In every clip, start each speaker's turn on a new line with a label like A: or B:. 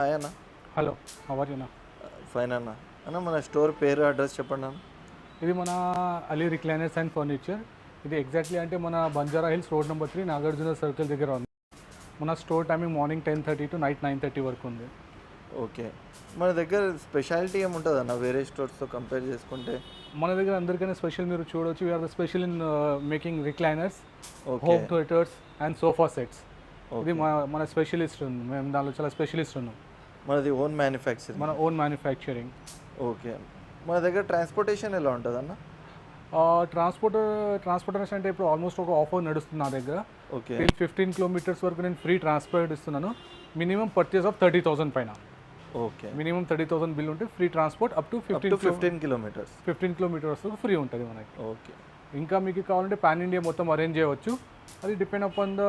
A: Hi అన్న
B: hello hour
A: fine అన్న. అన్న మన స్టోర్ పేరు అడ్రస్ చెప్పండి అన్న.
B: ఇది మన అలీ రిక్లైనర్స్ అండ్ ఫర్నిచర్. ఇది ఎగ్జాక్ట్లీ అంటే మన Banjara hills road number three Nagarjuna circle దగ్గర ఉంది. మన store timing morning ten thirty to night nine thirty వరకు ఉంది.
A: ఓకే. మన దగ్గర స్పెషాలిటీ ఏముంటుంది అన్న? వేరే స్టోర్స్తో కంపేర్ చేసుకుంటే.
B: మన దగ్గర అందరికైనా స్పెషల్ మీరు చూడొచ్చు. We are the special in making recliners home theatres and sofa sets ఇది మన మన స్పెషలిస్ట్ ఉంది. మేము దానిలో చాలా స్పెషలిస్ట్ ఉన్నాం.
A: మనది ఓన్ మ్యానుఫ్యాక్చరింగ్
B: మన ఓన్ మ్యానుఫ్యాక్చరింగ్
A: ఓకే మన దగ్గర ట్రాన్స్పోర్టేషన్ ఎలా ఉంటుంది అన్న
B: ట్రాన్స్పోర్ట్ ట్రాన్స్పోర్టేషన్ అంటే ఇప్పుడు ఆల్మోస్ట్ ఒక ఆఫర్ నడుస్తుంది నా దగ్గర.
A: ఓకే
B: ఫిఫ్టీన్ కిలోమీటర్స్ వరకు నేను ఫ్రీ ట్రాన్స్పోర్ట్ ఇస్తున్నాను. Minimum purchase of thirty thousand పైన.
A: Okay
B: minimum thirty thousand bill ఉంటే free transport up to fifteen
A: to fifteen kilometres
B: fifteen kilometres free ఉంటుంది మనకి.
A: ఓకే
B: ఇంకా మీకు కావాలంటే పాన్ ఇండియా మొత్తం అరేంజ్ చేయవచ్చు. అది డిపెండ్ అపాన్ ద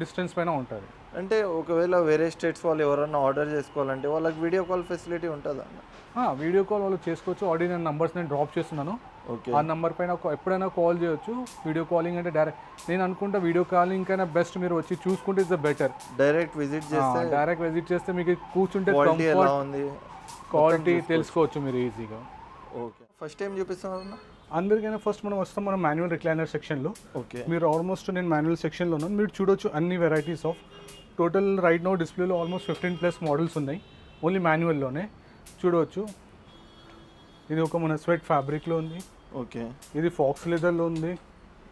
B: డిస్టెన్స్ పైన ఉంటుంది.
A: అంటే ఒకవేళ వేరే స్టేట్స్ వాళ్ళు ఎవరన్నా ఆర్డర్ చేసుకోవాలంటే వాళ్ళకి వీడియో కాల్ ఫెసిలిటీ ఉంటుందా? అన్న
B: వీడియో కాల్ వాళ్ళు చేసుకోవచ్చు. ఆల్రెడీ నేను నంబర్స్ నేను డ్రాప్ చేస్తున్నాను.
A: ఓకే
B: ఆ నంబర్ పైన ఎప్పుడైనా కాల్ చేయొచ్చు. వీడియో కాలింగ్ అంటే డైరెక్ట్ నేను అనుకుంటా వీడియో కాలింగ్ కైనా బెస్ట్ మీరు వచ్చి చూసుకుంటే is the better
A: direct visit చేస్తే
B: డైరెక్ట్ విజిట్ చేస్తే మీకు కూర్చుంటే
A: క్వాలిటీ ఎలా
B: కంఫర్ట్
A: ఉంది
B: క్వాలిటీ తెలుసుకోవచ్చు మీరు ఈజీగా
A: ఓకే ఫస్ట్ టైం చూపిస్తున్నారు అన్న?
B: అందరికైనా ఫస్ట్ మనం వస్తాం మనం మాన్యువల్ రిక్లైనర్ సెక్షన్లో
A: ఓకే
B: మీరు ఆల్మోస్ట్ నేను మాన్యువల్ సెక్షన్లో ఉన్నాను మీరు చూడొచ్చు అన్ని varieties of total right no డిస్ప్లేలో ఆల్మోస్ట్ ఫిఫ్టీన్ ప్లస్ మోడల్స్ ఉన్నాయి ఓన్లీ మాన్యువల్లోనే చూడవచ్చు ఇది ఒక మన స్వెట్ ఫ్యాబ్రిక్లో ఉంది.
A: ఓకే
B: ఇది ఫాక్స్ లెదర్లో ఉంది.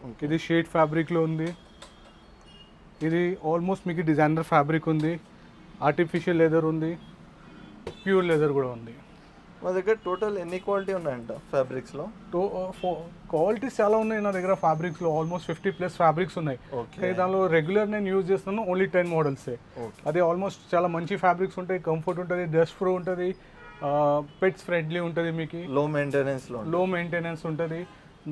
A: ఓకే
B: ఇది షేడ్ ఫ్యాబ్రిక్లో ఉంది. ఇది ఆల్మోస్ట్ మీకు డిజైనర్ ఫ్యాబ్రిక్ ఉంది. ఆర్టిఫిషియల్ లెదర్ ఉంది. ప్యూర్ లెదర్ కూడా ఉంది.
A: మా దగ్గర టోటల్ ఎన్ని క్వాలిటీ ఉన్నాయంట ఫ్యాబ్రిక్స్లో
B: టో క్వాలిటీస్ చాలా ఉన్నాయి నా దగ్గర ఫ్యాబ్రిక్స్లో ఆల్మోస్ట్ ఫిఫ్టీ ప్లస్ ఫ్యాబ్రిక్స్ ఉన్నాయి.
A: ఓకే
B: దానిలో రెగ్యులర్ నేను యూజ్ చేస్తున్నాను ఓన్లీ టెన్ మోడల్సే అదే ఆల్మోస్ట్ చాలా మంచి ఫ్యాబ్రిక్స్ ఉంటాయి. కంఫర్ట్ ఉంటుంది డస్ట్ ప్రో ఉంటుంది పెట్స్ ఫ్రెండ్లీ ఉంటుంది మీకు.
A: లో మెయింటెనెన్స్లో
B: లో మెయింటెనెన్స్ ఉంటుంది.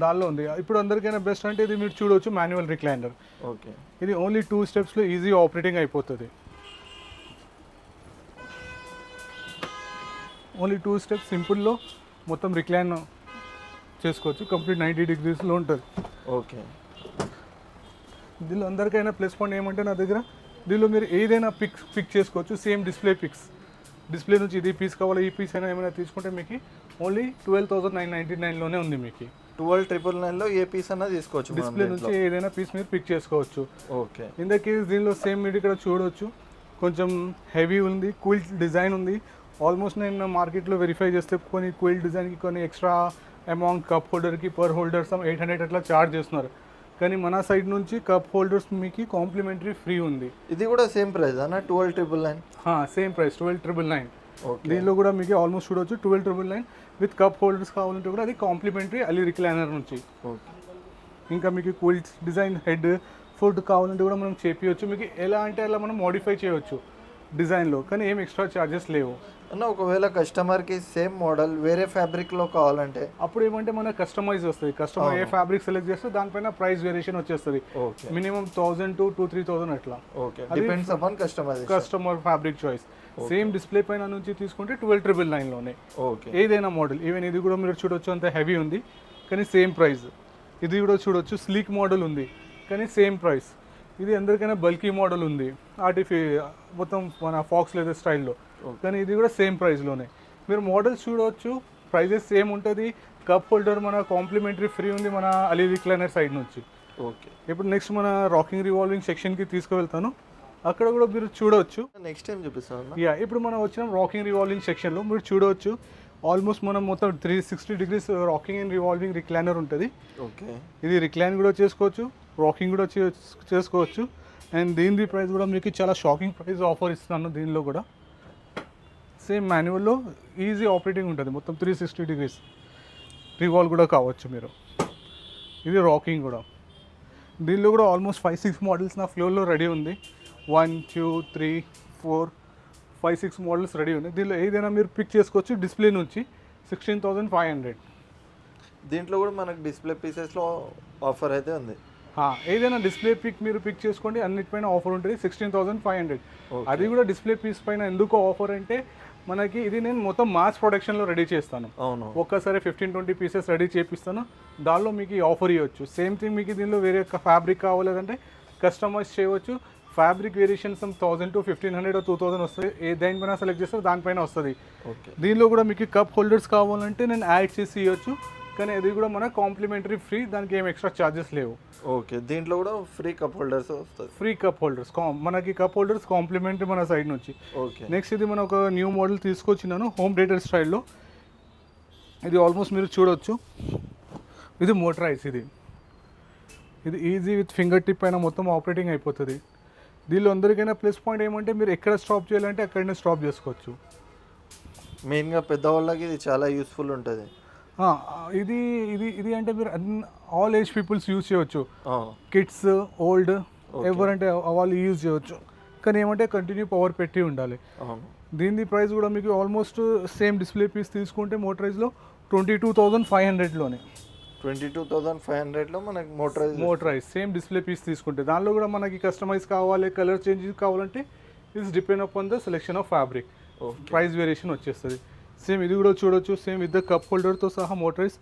B: దానిలో ఉంది. ఇప్పుడు అందరికైనా బెస్ట్ అంటే ఇది మీరు చూడవచ్చు మాన్యువల్ రిక్లైనర్
A: ఓకే
B: ఇది ఓన్లీ టూ స్టెప్స్లో ఈజీ ఆపరేటింగ్ అయిపోతుంది. ఓన్లీ టూ స్టెప్స్ సింపుల్లో మొత్తం రిక్లైన్ చేసుకోవచ్చు. కంప్లీట్ నైంటీ డిగ్రీస్లో ఉంటుంది.
A: ఓకే.
B: దీనిలో అందరికైనా ప్లస్ పాయింట్ ఏమంటే నా దగ్గర దీనిలో మీరు ఏదైనా పిక్స్ పిక్ చేసుకోవచ్చు. Same display picks. డిస్ప్లే నుంచి ఇది పీస్ కావాలా ఈ పీస్ అయినా ఏమైనా తీసుకుంటే మీకు only twelve thousand nine ninety నైన్లోనే ఉంది మీకు.
A: ట్వెల్వ్ ట్రిపుల్ నైన్లో ఏ పీస్ అన్నా తీసుకోవచ్చు
B: డిస్ప్లే. నుంచి ఏదైనా పీస్ మీరు పిక్ చేసుకోవచ్చు.
A: ఓకే.
B: ఇన్ ద కేస్ దీనిలో సేమ్ మీరు ఇక్కడ చూడవచ్చు కొంచెం హెవీ ఉంది కూల్ డిజైన్ ఉంది. ఆల్మోస్ట్ నేను మార్కెట్లో వెరిఫై చేస్తే కొన్ని కూల్ డిజైన్కి కొన్ని extra amount cup హోల్డర్కి per holder some eight hundred అట్లా చార్జ్ చేస్తున్నారు. కానీ మన సైడ్ నుంచి కప్ హోల్డర్స్ మీకు కాంప్లిమెంటరీ ఫ్రీ ఉంది.
A: ఇది కూడా సేమ్ ప్రైస్ అన్న? Twelve triple nine?
B: Same price twelve triple nine.
A: Okay.
B: దీనిలో కూడా మీకు ఆల్మోస్ట్ చూడవచ్చు twelve triple nine with cup holders కావాలంటే కూడా అది కాంప్లిమెంటరీ అలీ రిక్లైనర్ నుంచి.
A: ఓకే.
B: ఇంకా మీకు కూల్ డిజైన్ హెడ్ ఫుడ్ కావాలంటే కూడా మనం చేపించవచ్చు మీకు ఎలా అంటే అలా మనం మోడిఫై చేయవచ్చు డిజైన్లో కానీ ఏం ఎక్స్ట్రా ఛార్జెస్ లేవు.
A: అన్న ఒకవేళ కస్టమర్కి సేమ్ మోడల్ వేరే ఫ్యాబ్రిక్లో కావాలంటే?
B: అప్పుడు ఏమంటే మన కస్టమైజ్ వస్తుంది. కస్టమర్ ఏ ఫ్యాబ్రిక్ సెలెక్ట్ చేస్తే దానిపైన ప్రైస్ వేరియేషన్ వచ్చేస్తుంది. Minimum thousand to two three thousand అట్లా.
A: Okay. Depends upon customer
B: customer fabric choice. Same display పైన నుంచి తీసుకుంటే ట్వెల్వ్ ట్రిపుల్ నైన్లోనే
A: ఓకే.
B: ఏదైనా మోడల్. ఈవెన్ ఇది కూడా మీరు చూడొచ్చు అంత హెవీ ఉంది. కానీ సేమ్ ప్రైస్. ఇది కూడా చూడొచ్చు స్లీక్ మోడల్ ఉంది. కానీ సేమ్ ప్రైస్. ఇది అందరికైనా బల్కీ మోడల్ ఉంది. ఆర్టిఫి మొత్తం మన ఫాక్స్ లెదర్ స్టైల్లో. కానీ ఇది కూడా సేమ్ ప్రైస్లోనే మీరు మోడల్స్ చూడవచ్చు ప్రైజెస్ సేమ్ ఉంటుంది. కప్ హోల్డర్ మన కాంప్లిమెంటరీ ఫ్రీ ఉంది మన అలీ రిక్లైనర్ సైడ్ నుంచి.
A: ఓకే.
B: ఇప్పుడు నెక్స్ట్ మన రాకింగ్ రివాల్వింగ్ సెక్షన్కి తీసుకువెళ్తాను. అక్కడ కూడా మీరు చూడవచ్చు.
A: నెక్స్ట్ టైం చూపిస్తాను
B: యా ఇప్పుడు మనం వచ్చిన రాకింగ్ రివాల్వింగ్ సెక్షన్లో మీరు చూడవచ్చు. ఆల్మోస్ట్ మనం మొత్తం three sixty degrees rocking and revolving recliner ఉంటుంది.
A: ఓకే.
B: ఇది రిక్లైన్ కూడా చేసుకోవచ్చు రాకింగ్ కూడా చేసుకోవచ్చు. అండ్ దీని ప్రైస్ కూడా మీకు చాలా షాకింగ్ ప్రైస్ ఆఫర్ ఇస్తున్నాను దీనిలో కూడా. సేమ్ మాన్యువల్లో ఈజీ ఆపరేటింగ్ ఉంటుంది. మొత్తం త్రీ సిక్స్టీ డిగ్రీస్ రివాల్వ్ కూడా కావచ్చు మీరు. ఇది రాకింగ్ కూడా. దీనిలో కూడా ఆల్మోస్ట్ ఫైవ్ సిక్స్ మోడల్స్ నా ఫ్లోర్లో రెడీ ఉంది. One two three four five six models ready ఉంది దీనిలో ఏదైనా మీరు పిక్ చేసుకోవచ్చు డిస్ప్లే నుంచి సిక్స్టీన్ థౌజండ్ ఫైవ్ హండ్రెడ్
A: దీంట్లో కూడా మనకు డిస్ప్లే పీసెస్లో ఆఫర్ అయితే ఉంది.
B: ఏదైనా డిస్ప్లే పిక్ మీరు పిక్ చేసుకోండి అన్నిటిపైన ఆఫర్ ఉంటుంది సిక్స్టీన్ థౌసండ్ ఫైవ్ హండ్రెడ్. అది కూడా డిస్ప్లే పీస్ పైన ఎందుకు ఆఫర్ అంటే మనకి ఇది నేను మొత్తం మాస్ ప్రొడక్షన్లో రెడీ చేస్తాను.
A: అవును.
B: ఒక్కసారి ఫిఫ్టీన్ ట్వంటీ పీసెస్ రెడీ చేపిస్తాను. దానిలో మీకు ఆఫర్ ఇవ్వచ్చు. సేమ్ థింగ్ మీకు దీనిలో వేరే ఫ్యాబ్రిక్ కావాలంటే కస్టమైజ్ చేయవచ్చు. Fabric variation some thousand to fifteen hundred two thousand వస్తుంది. ఏ దేనిపైన సెలెక్ట్ చేస్తే దానిపైన వస్తుంది.
A: ఓకే
B: దీనిలో కూడా మీకు కప్ హోల్డర్స్ కావాలంటే నేను యాడ్ చేసి ఇవ్వచ్చు. కానీ అది కూడా మన కాంప్లిమెంటరీ ఫ్రీ దానికి ఏం ఎక్స్ట్రా ఛార్జెస్ లేవు.
A: ఓకే దీంట్లో కూడా ఫ్రీ కప్ హోల్డర్స్ వస్తుంది
B: ఫ్రీ కప్ హోల్డర్స్ మనకి కప్ హోల్డర్స్ కాంప్లిమెంటరీ మన సైడ్ నుంచి.
A: ఓకే.
B: నెక్స్ట్ ఇది మన ఒక న్యూ మోడల్ తీసుకొచ్చినాను హోమ్ థియేటర్ స్టైల్లో ఇది ఆల్మోస్ట్ మీరు చూడొచ్చు. ఇది మోటరైజ్ ఇది. ఇది ఈజీ విత్ ఫింగర్ టిప్ అయినా మొత్తం ఆపరేటింగ్ అయిపోతుంది. దీనిలో అందరికైనా ప్లస్ పాయింట్ ఏమంటే మీరు ఎక్కడ స్టాప్ చేయాలంటే అక్కడనే స్టాప్ చేసుకోవచ్చు.
A: మెయిన్గా పెద్దవాళ్ళకి ఇది చాలా యూస్ఫుల్ ఉంటుంది.
B: ఇది ఇది ఇది అంటే మీరు ఆల్ ఏజ్ పీపుల్స్ యూజ్ చేయవచ్చు కిడ్స్ ఓల్డ్ ఎవరంటే వాళ్ళు యూజ్ చేయవచ్చు కానీ ఏమంటే కంటిన్యూ పవర్ పెట్టి ఉండాలి. దీని ప్రైస్ కూడా మీకు ఆల్మోస్ట్ సేమ్ డిస్ప్లే పీస్ తీసుకుంటే మోటరైజ్లో ట్వంటీ టూ థౌజండ్ ఫైవ్ హండ్రెడ్లోనే
A: ట్వంటీ టూ థౌజండ్ ఫైవ్ హండ్రెడ్లో మనకి motorize
B: motorize same display piece తీసుకుంటే. దానిలో కూడా మనకి కస్టమైజ్ కావాలి కలర్ చేంజ్ కావాలంటే it's depend upon the selection of fabric price variation వచ్చేస్తుంది. సేమ్ ఇది కూడా చూడొచ్చు. సేమ్ విత్ ద కప్ హోల్డర్తో సహా motorize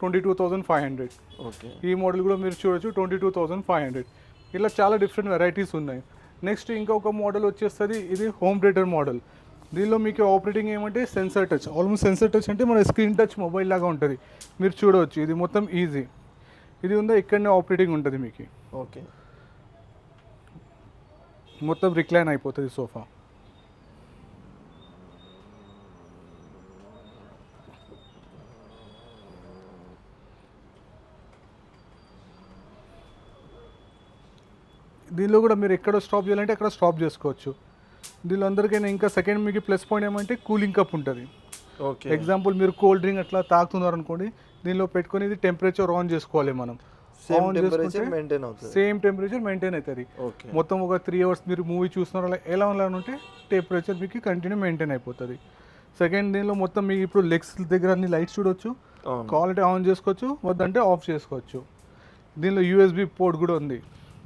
B: twenty two thousand five hundred
A: okay
B: ఈ మోడల్ కూడా మీరు చూడొచ్చు twenty two thousand five hundred ఇలా చాలా డిఫరెంట్ వెరైటీస్ ఉన్నాయి. నెక్స్ట్ ఇంకొక మోడల్ వచ్చేస్తుంది ఇది హోమ్ థియేటర్ మోడల్ దీనిలో మీకు ఆపరేటింగ్ ఏమంటే sensor touch almost sensor touch అంటే మన స్క్రీన్ టచ్ మొబైల్ లాగా ఉంటుంది. మీరు చూడవచ్చు ఇది మొత్తం ఈజీ ఇది ఉందా ఇక్కడనే ఆపరేటింగ్ ఉంటుంది మీకు.
A: ఓకే
B: మొత్తం రిక్లైన్ అయిపోతుంది సోఫా దీనిలో కూడా మీరు ఎక్కడ స్టాప్ చేయాలంటే అక్కడ స్టాప్ చేసుకోవచ్చు. దీనిలో అందరికైనా ఇంకా సెకండ్ మీకు ప్లస్ పాయింట్ ఏమంటే కూలింగ్ కప్ ఉంటుంది.
A: ఓకే
B: ఎగ్జాంపుల్ మీరు కోల్డ్ డ్రింక్ అట్లా తాగుతున్నారు అనుకోండి దీనిలో పెట్టుకొని ఇది టెంపరేచర్ ఆన్ చేసుకోవాలి మనం.
A: సేమ్ టెంపరేచర్ మెయింటైన్ అవుతుంది.
B: సేమ్ టెంపరేచర్ మెయింటైన్ అవుతుంది.
A: ఓకే
B: మొత్తం ఒక త్రీ అవర్స్ మీరు మూవీ చూస్తున్నారు అలా ఎలా ఉంటే టెంపరేచర్ మీకు కంటిన్యూ మెయింటైన్ అయిపోతుంది. సెకండ్ దీనిలో మొత్తం మీకు ఇప్పుడు లెగ్స్ దగ్గర అన్ని లైట్స్ చూడొచ్చు. క్వాలిటీ ఆన్ చేసుకోవచ్చు వద్దంటే ఆఫ్ చేసుకోవచ్చు. దీనిలో యూఎస్బి పోర్ట్ కూడా ఉంది.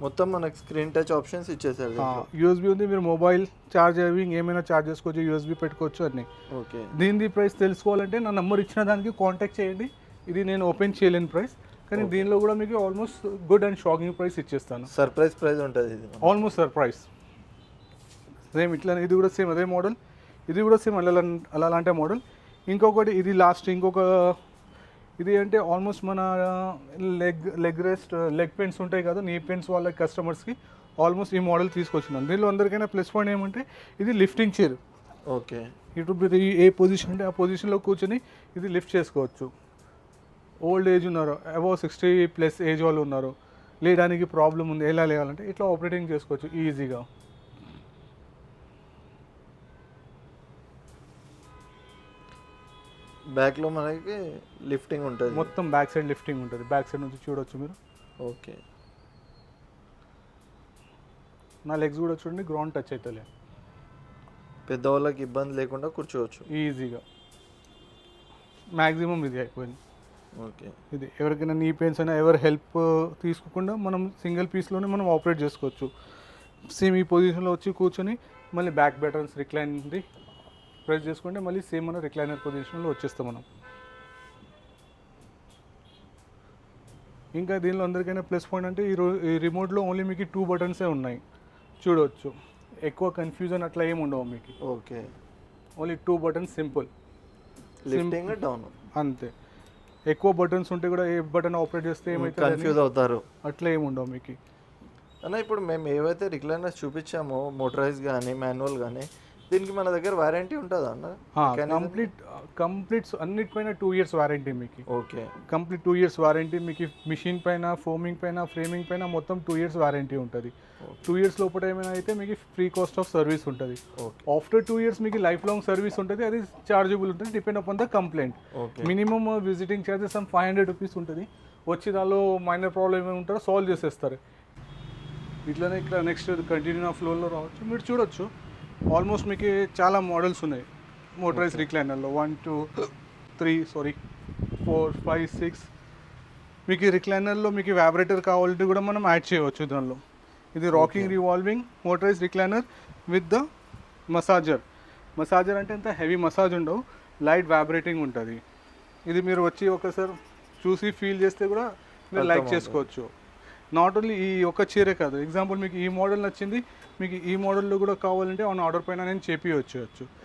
A: మొత్తం మనకి స్క్రీన్ టచ్ ఆప్షన్స్ ఇచ్చేసారు.
B: యూఎస్బి ఉంది మీరు మొబైల్ ఛార్జ్ అవి ఏమైనా ఛార్జ్ చేసుకోవచ్చు యూఎస్బి పెట్టుకోవచ్చు అన్ని.
A: ఓకే.
B: దీని ప్రైస్ తెలుసుకోవాలంటే నా నెంబర్ ఇచ్చిన దానికి కాంటాక్ట్ చేయండి. ఇది నేను ఓపెన్ చేయలేని ప్రైస్ కానీ దీనిలో కూడా మీకు almost good and shocking price ఇచ్చేస్తాను.
A: సర్ప్రైజ్ ప్రైజ్ ఉంటుంది ఇది.
B: ఆల్మోస్ట్ సర్ప్రైజ్ సేమ్ ఇట్లా ఇది కూడా సేమ్ అదే మోడల్ ఇది కూడా సేమ్ అలా అలా అలాంటి మోడల్ ఇంకొకటి ఇది లాస్ట్ ఇంకొక ఇది అంటే ఆల్మోస్ట్ మన leg leg rest leg pains ఉంటాయి కదా నీ పెయిన్స్ వాళ్ళ కస్టమర్స్కి ఆల్మోస్ట్ ఈ మోడల్ తీసుకొచ్చినాను దీనిలో అందరికైనా ప్లస్ పాయింట్ ఏమంటే ఇది లిఫ్టింగ్ చైర్
A: ఓకే.
B: ఇటు ఏ పొజిషన్ అంటే ఆ పొజిషన్లో కూర్చొని ఇది లిఫ్ట్ చేసుకోవచ్చు. ఓల్డ్ ఏజ్ ఉన్నారు అబౌవ్ సిక్స్టీ ప్లస్ ఏజ్ వాళ్ళు ఉన్నారు. లేయడానికి ప్రాబ్లం ఉంది ఎలా లేయాలంటే ఇట్లా ఆపరేటింగ్ చేసుకోవచ్చు ఈజీగా
A: బ్యాక్లో మనకి లిఫ్టింగ్ ఉంటుంది.
B: మొత్తం బ్యాక్ సైడ్ లిఫ్టింగ్ ఉంటుంది. బ్యాక్ సైడ్ నుంచి చూడొచ్చు మీరు.
A: ఓకే
B: నా లెగ్స్ కూడా చూడండి గ్రౌండ్ టచ్ అవుతలే
A: పెద్దవాళ్ళకి ఇబ్బంది లేకుండా కూర్చోవచ్చు.
B: ఈజీగా మ్యాక్సిమం ఇది అయిపోయింది.
A: ఓకే
B: ఇది ఎవరికైనా నీ పెయిన్స్ అయినా ఎవరు హెల్ప్ తీసుకోకుండా మనం సింగిల్ పీస్లోనే మనం ఆపరేట్ చేసుకోవచ్చు. సేమ్ ఈ పొజిషన్లో వచ్చి కూర్చొని మళ్ళీ బ్యాక్ బటన్స్ రిక్లైన్ది ప్రెస్ చేసుకుంటే మళ్ళీ సేమ్ మన రిక్లైనర్ పొజిషన్లో వచ్చేస్తాం మనం. ఇంకా దీనిలో అందరికైనా ప్లస్ పాయింట్ అంటే ఈ రో ఈ రిమోట్లో ఓన్లీ మీకు టూ బటన్సే ఉన్నాయి. చూడవచ్చు ఎక్కువ కన్ఫ్యూజన్ అట్లా ఏమి ఉండవు మీకు.
A: Okay.
B: Only two buttons simple.
A: Lifting down
B: అంతే. ఎక్కువ బటన్స్ ఉంటే కూడా ఏ బటన్ ఆపరేట్ చేస్తే ఏమైతే
A: కన్ఫ్యూజ్ అవుతారు.
B: అట్లా ఏమి ఉండవు మీకు.
A: అన్న ఇప్పుడు మేము ఏవైతే రిక్లైనర్స్ చూపించామో మోటరైజ్ కానీ మాన్యువల్ కానీ దీనికి మన దగ్గర వారంటీ ఉంటుందా అన్న?
B: కంప్లీట్ కంప్లీట్ అన్నిటిపైన టూ ఇయర్స్ వారంటీ మీకు.
A: Okay.
B: Complete two years warranty మీకు మిషన్ పైన ఫోమింగ్ పైన ఫ్రేమింగ్ పైన మొత్తం టూ ఇయర్స్ వారంటీ ఉంటుంది. టూ ఇయర్స్ లోపల ఏమైనా అయితే మీకు ఫ్రీ కాస్ట్ ఆఫ్ సర్వీస్ ఉంటుంది. ఆఫ్టర్ టూ ఇయర్స్ మీకు లైఫ్ లాంగ్ సర్వీస్ ఉంటుంది అది చార్జబుల్ ఉంటుంది depend upon the complaint minimum visiting charges some five hundred rupees ఉంటుంది. వచ్చి దానిలో మైనర్ ప్రాబ్లమ్ ఏమైనా ఉంటారో సాల్వ్ చేసేస్తారు. ఇట్లనే ఇక్కడ నెక్స్ట్ కంటిన్యూ ఆఫ్ ఫ్లోర్లో రావచ్చు. మీరు చూడొచ్చు. ఆల్మోస్ట్ మీకు చాలా మోడల్స్ ఉన్నాయి. Motorise రిక్లైనర్లో one two three sorry four five six మీకు రిక్లైనర్లో మీకు వ్యాబరేటర్ కావాలంటే కూడా మనం యాడ్ చేయవచ్చు దానిలో. ఇది rocking revolving motorize recliner with the massager massager అంటే అంత హెవీ మసాజ్ ఉండవు. లైట్ వ్యాబరేటింగ్ ఉంటుంది. ఇది మీరు వచ్చి ఒకసారి చూసి ఫీల్ చేస్తే కూడా మీరు లైక్. చేసుకోవచ్చు. నాట్ ఓన్లీ ఈ ఒక్క చీరే కాదు. ఎగ్జాంపుల్ మీకు ఈ మోడల్ నచ్చింది మీకు ఈ మోడల్లో కూడా కావాలంటే ఆన్ ఆర్డర్ పైన నేను చేపియవచ్చు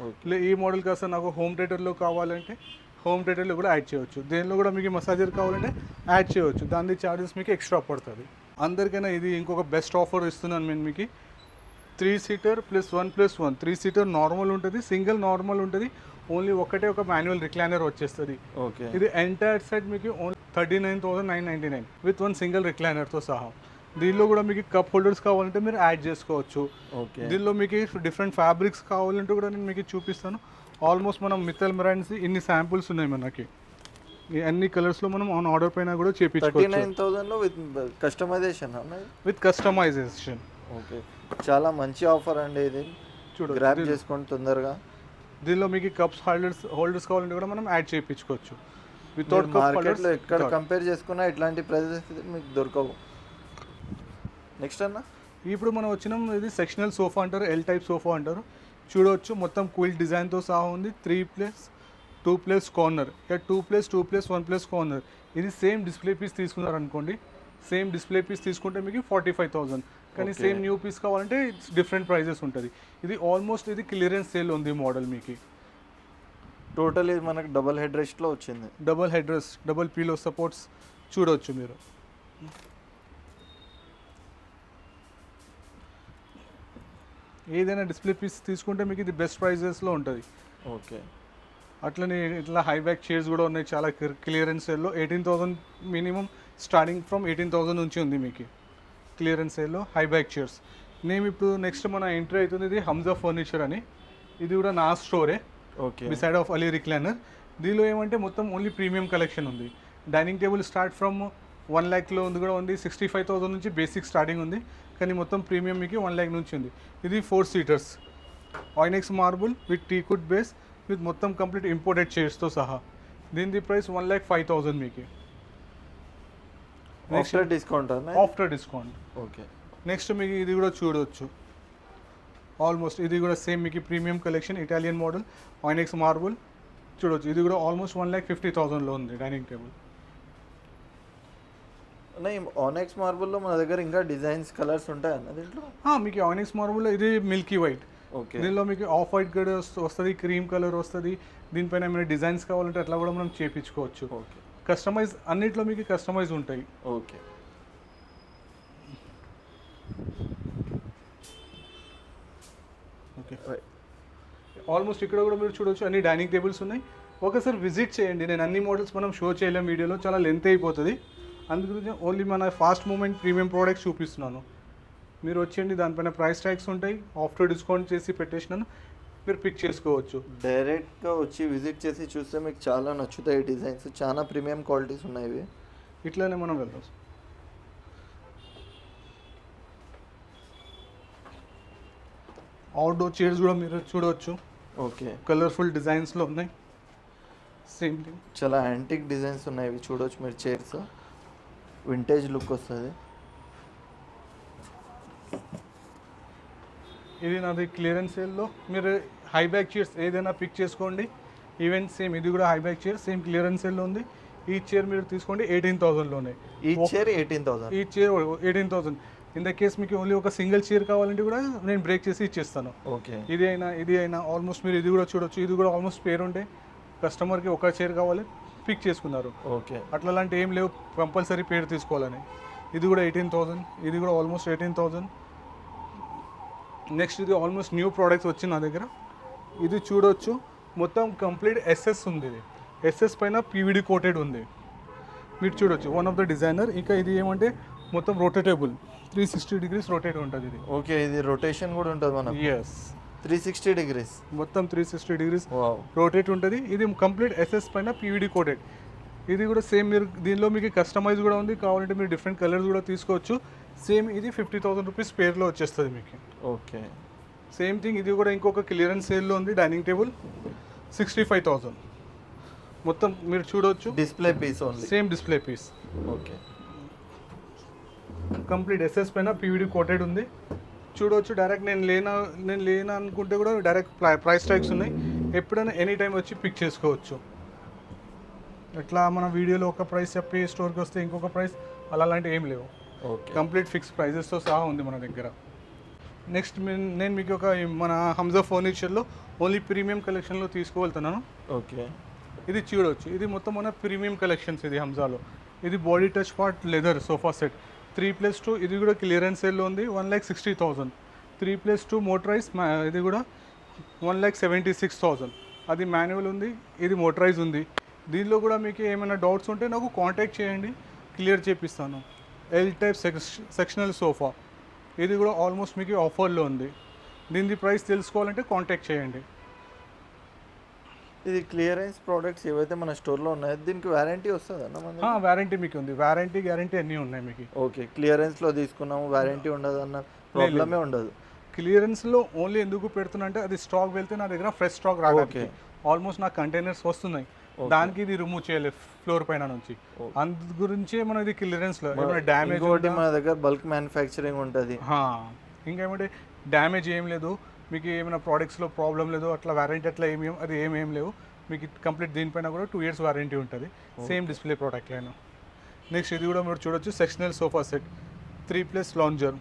A: ఓకే
B: లే ఈ మోడల్ కాస్త నాకు హోమ్ థియేటర్లో కావాలంటే హోమ్ థియేటర్లో కూడా యాడ్ చేయవచ్చు దేనిలో కూడా మీకు మసాజర్ కావాలంటే యాడ్ చేయవచ్చు దాని ఛార్జెస్ మీకు ఎక్స్ట్రా పడుతుంది. అందరికైనా ఇది ఇంకొక బెస్ట్ ఆఫర్ ఇస్తున్నాను నేను మీకు. Three seater plus one plus one three seater normal ఉంటుంది సింగిల్ నార్మల్ ఉంటుంది. ఓన్లీ ఒకటే ఒక మాన్యువల్ రిక్లైనర్ వచ్చేస్తుంది.
A: ఓకే.
B: ఇది ఎంటైర్ సెట్ మీకు only thirty nine thousand nine ninety nine with one single రిక్లైనర్తో సహా. దీనిలో కూడా మీకు కప్ హోల్డర్స్ కావాలంటే మీరు యాడ్ చేసుకోవచ్చు.
A: ఓకే.
B: దీనిలో మీకు డిఫరెంట్ ఫ్యాబ్రిక్స్ కావాలంటే కూడా నేను మీకు చూపిస్తాను. ఆల్మోస్ట్ మనం మిత్తల్ బ్రాండ్స్ ఇన్ని శాంపుల్స్ ఉన్నాయి మనకి. ఈ అన్ని కలర్స్లో మనం ఆన్ ఆర్డర్ పైన కూడా
A: thirty
B: చేపించుకోవచ్చు
A: with customization
B: with customization.
A: Okay. చాలా మంచి ఆఫర్ అండి ఇది.
B: చూడు
A: గ్రాప్ చేసుకోండి తొందరగా.
B: దీనిలో మీకు కప్స్ హోల్డర్స్ హోల్డర్స్ కావాలంటే కూడా మనం యాడ్ చేయించుకోవచ్చు. వితౌట్ కప్
A: మార్కెట్లో ఎక్కడ కంపేర్ చేసుకున్నా ఇట్లాంటి ప్రైజెస్ మీకు దొరకవు. నెక్స్ట్ అన్న.
B: ఇప్పుడు మనం వచ్చినాం ఇది సెక్షనల్ సోఫా అంటారు ఎల్ టైప్ సోఫా అంటారు. చూడవచ్చు మొత్తం కూల్ డిజైన్తో సహా ఉంది. Three plus two plus corner ఇక two plus two plus one plus corner ఇది సేమ్ డిస్ప్లే పీస్ తీసుకున్నారు అనుకోండి సేమ్ డిస్ప్లే పీస్ తీసుకుంటే మీకు ఫార్టీ ఫైవ్ థౌసండ్. కానీ. సేమ్ న్యూ పీస్ కావాలంటే డిఫరెంట్ ప్రైజెస్ ఉంటుంది. ఇది ఆల్మోస్ట్ ఇది క్లియరెన్స్ సేల్ ఉంది మోడల్ మీకు.
A: టోటల్ ఇది మనకు డబల్ హెడ్ రెస్ట్లో వచ్చింది.
B: డబుల్ హెడ్రెస్ డబుల్ పీలో సపోర్ట్స్ చూడవచ్చు మీరు. ఏదైనా డిస్ప్లే పీస్ తీసుకుంటే మీకు ఇది బెస్ట్ ప్రైజెస్లో ఉంటుంది.
A: ఓకే.
B: అట్లనే ఇట్లా హై బ్యాక్ చైర్స్ కూడా ఉన్నాయి చాలా క్లియరెన్స్ సేల్లో eighteen thousand minimum starting from eighteen thousand నుంచి ఉంది మీకు. క్లియరెన్స్ సేల్లో హై బ్యాక్ చైర్స్. నేను ఇప్పుడు నెక్స్ట్ మన ఎంట్రీ అవుతుంది ఇది హంజా ఫర్నిచర్ అని. ఇది కూడా నా స్టోరే.
A: Okay.
B: Beside of Ali recliner దీనిలో ఏమంటే మొత్తం ఓన్లీ ప్రీమియం కలెక్షన్ ఉంది. Dining table start from one ల్యాక్లో ఉంది కూడా ఉంది. సిక్స్టీ ఫైవ్ థౌసండ్ నుంచి బేసిక్ స్టార్టింగ్ ఉంది. కానీ మొత్తం ప్రీమియం మీకు వన్ ల్యాక్ నుంచి ఉంది. ఇది four seaters onyx marble with teakwood base with మొత్తం కంప్లీట్ ఇంపోర్టెడ్ చైర్స్తో సహా. దీని price one lakh five thousand మీకు.
A: After discount
B: after discount
A: okay
B: next మీకు ఇది కూడా చూడవచ్చు ఆల్మోస్ట్ ఇది కూడా సేమ్ మీకు premium collection Italian model onyx marble చూడవచ్చు ఇది కూడా ఆల్మోస్ట్ వన్ ల్యాక్ ఫిఫ్టీ థౌసండ్లో ఉంది డైనింగ్ టేబుల్
A: ఆనెక్స్ మార్బుల్లో మన దగ్గర ఇంకా డిజైన్స్ కలర్స్ ఉంటాయి అన్న దీంట్లో?
B: మీకు ఆయినెక్స్ మార్బుల్ ఇది మిల్కీ వైట్
A: ఓకే
B: దీనిలో మీకు ఆఫ్ వైట్ కూడా వస్తుంది క్రీమ్ కలర్ వస్తుంది. దీనిపైన ఏమైనా డిజైన్స్ కావాలంటే అట్లా కూడా మనం చేపించుకోవచ్చు.
A: ఓకే
B: కస్టమైజ్ అన్నిట్లో మీకు కస్టమైజ్ ఉంటాయి.
A: ఓకే.
B: ఓకే. ఆల్మోస్ట్ ఇక్కడ కూడా మీరు చూడవచ్చు అన్ని డైనింగ్ టేబుల్స్ ఉన్నాయి. ఒకసారి విజిట్ చేయండి నేను అన్ని మోడల్స్ మనం షో చేయలేం వీడియోలో చాలా లెంత్ అయిపోతుంది. అందుగురించి ఓన్లీ మన ఫాస్ట్ మూమెంట్ ప్రీమియం ప్రోడక్ట్స్ చూపిస్తున్నాను. మీరు వచ్చేయండి దానిపైన ప్రైస్ ట్యాగ్స్ ఉంటాయి. ఆఫ్టర్ డిస్కౌంట్ చేసి పెట్టేసినాను. మీరు పిక్ చేసుకోవచ్చు.
A: డైరెక్ట్గా వచ్చి విజిట్ చేసి చూస్తే మీకు చాలా నచ్చుతాయి డిజైన్స్ చాలా ప్రీమియం క్వాలిటీస్ ఉన్నాయి ఇవి.
B: ఇట్లానే మనం వెళ్దాం. అవుట్డోర్ చైర్స్ కూడా మీరు చూడవచ్చు.
A: ఓకే
B: కలర్ఫుల్ డిజైన్స్లో ఉన్నాయి. సేమ్ థింగ్
A: చాలా యాంటిక్ డిజైన్స్ ఉన్నాయి ఇవి. చూడవచ్చు మీరు చైర్స్ వింటేజ్ లుక్ వస్తుంది.
B: ఇది నాది క్లియరెన్స్ సేల్లో మీరు హై బ్యాక్ చైర్స్ ఏదైనా పిక్ చేసుకోండి. ఈవెన్ సేమ్ ఇది కూడా high back chair same clearance సేల్లో ఉంది. ఈ చైర్ మీరు తీసుకోండి ఎయిటీన్ థౌసండ్లోనే.
A: ఈ చైర్ ఎయిటీన్ థౌసండ్.
B: ఈ chair eighteen thousand. In the case మీకు ఓన్లీ ఒక సింగిల్ చైర్ కావాలంటే కూడా నేను బ్రేక్ చేసి ఇచ్చేస్తాను.
A: ఓకే.
B: ఇది అయినా ఇది అయినా ఆల్మోస్ట్ మీరు ఇది కూడా చూడొచ్చు. ఇది కూడా ఆల్మోస్ట్ పేరు ఉంటే కస్టమర్కి ఒక చైర్ కావాలి పిక్ చేసుకున్నారు.
A: ఓకే.
B: అట్లా లాంటి ఏం లేవు కంపల్సరీ పేరు తీసుకోవాలని. ఇది కూడా ఎయిటీన్ థౌజండ్ ఇది కూడా ఆల్మోస్ట్ ఎయిటీన్ థౌజండ్ నెక్స్ట్ ఇది ఆల్మోస్ట్ న్యూ ప్రోడక్ట్స్ వచ్చింది నా దగ్గర. ఇది చూడొచ్చు. మొత్తం కంప్లీట్ ఎస్ఎస్ ఉంది ఇది. ఎస్ఎస్ పైన పీవీడి కోటెడ్ ఉంది. మీరు చూడొచ్చు. వన్ ఆఫ్ ద డిజైనర్ ఇంకా ఇది ఏమంటే మొత్తం rotatable three sixty degrees rotate ఉంటుంది ఇది.
A: ఓకే ఇది రొటేషన్ కూడా ఉంటుంది మనకు.
B: ఎస్
A: త్రీ సిక్స్టీ డిగ్రీస్
B: మొత్తం త్రీ సిక్స్టీ డిగ్రీస్ రోటేట్ ఉంటుంది. ఇది కంప్లీట్ ఎస్ఎస్ పైన పీవీడి కోటెడ్ ఇది కూడా సేమ్ మీరు దీనిలో మీకు కస్టమైజ్ కూడా ఉంది. కావాలంటే మీరు డిఫరెంట్ కలర్స్ కూడా తీసుకోవచ్చు. సేమ్ ఇది ఫిఫ్టీ థౌసండ్ రూపీస్ పేర్లో వచ్చేస్తుంది మీకు.
A: ఓకే
B: సేమ్ థింగ్ ఇది కూడా ఇంకొక క్లియరెన్స్ సేల్లో ఉంది dining table sixty five thousand మొత్తం మీరు చూడవచ్చు
A: display piece
B: same display piece
A: okay
B: complete SS పైన పీవీడి కోటెడ్ ఉంది. చూడవచ్చు డైరెక్ట్ నేను లేనా నేను లేనా అనుకుంటే కూడా డైరెక్ట్ ప్రైస్ ట్యాగ్స్ ఉన్నాయి. ఎప్పుడైనా ఎనీ టైం వచ్చి పిక్ చేసుకోవచ్చు. ఎట్లా మన వీడియోలో ఒక ప్రైస్ చెప్పి స్టోర్కి వస్తే ఇంకొక ప్రైస్ అలా లాంటివి ఏం లేవు.
A: ఓకే
B: కంప్లీట్ ఫిక్స్ ప్రైజెస్తో సహా ఉంది మన దగ్గర. నెక్స్ట్ నేను మీకు ఒక మన హంజా ఫర్నిచర్లో ఓన్లీ ప్రీమియం కలెక్షన్లో తీసుకువెళ్తున్నాను
A: ఓకే
B: ఇది చూడవచ్చు ఇది మొత్తం మన ప్రీమియం కలెక్షన్స్ ఇది హంజాలో ఇది body touch part leather sofa set three plus two ఇది కూడా క్లియరెన్స్ సేల్లో ఉంది one lakh sixty thousand three plus two motorize ఇది కూడా one lakh seventy six thousand అది మాన్యువల్ ఉంది ఇది మోటరైజ్ ఉంది. దీనిలో కూడా మీకు ఏమైనా డౌట్స్ ఉంటే నాకు కాంటాక్ట్ చేయండి. క్లియర్ చేపిస్తాను. ఎల్ టైప్ సెక్షనల్ సోఫా ఇది కూడా ఆల్మోస్ట్ మీకు ఆఫర్లో ఉంది. దీని ప్రైస్ తెలుసుకోవాలంటే కాంటాక్ట్ చేయండి.
A: ఇది క్లియరెన్స్ ప్రోడక్ట్స్ ఏవైతే మన స్టోర్లో ఉన్నాయో దీనికి వారంటీ వస్తుంది అన్న మన దగ్గర?
B: వారంటీ మీకు ఉంది. వారంటీ గ్యారంటీ అన్నీ ఉన్నాయి మీకు.
A: ఓకే క్లియరెన్స్లో తీసుకున్నాము వారంటీ ఉండదు అన్న ప్రాబ్లమే ఉండదు.
B: క్లియరెన్స్లో ఓన్లీ ఎందుకు పెడుతున్నా అంటే అది స్టాక్ వెళ్తే నా దగ్గర ఫ్రెష్ స్టాక్ రావడానికి. ఆల్మోస్ట్ నా కంటైనర్స్ వస్తున్నాయి. దానికి ఇది రిమూవ్ చేయలేదు ఫ్లోర్ పైన నుంచి. అందు గురించే మనం ఇది క్లియరెన్స్లో ఏమైనా డ్యామేజ్
A: ఇంకోటి మన దగ్గర బల్క్ మ్యానుఫ్యాక్చరింగ్ ఉంటుంది.
B: ఇంకేమంటే డ్యామేజ్ ఏం లేదు. మీకు ఏమైనా ప్రోడక్ట్స్లో ప్రాబ్లం లేదు అట్లా వారంటీ అట్లా ఏమి అది ఏమేం లేవు. మీకు కంప్లీట్ దీనిపైన కూడా టూ ఇయర్స్ వారంటీ ఉంటుంది. Same display product line next ఇది కూడా మీరు చూడొచ్చు sectional sofa set three plus lounger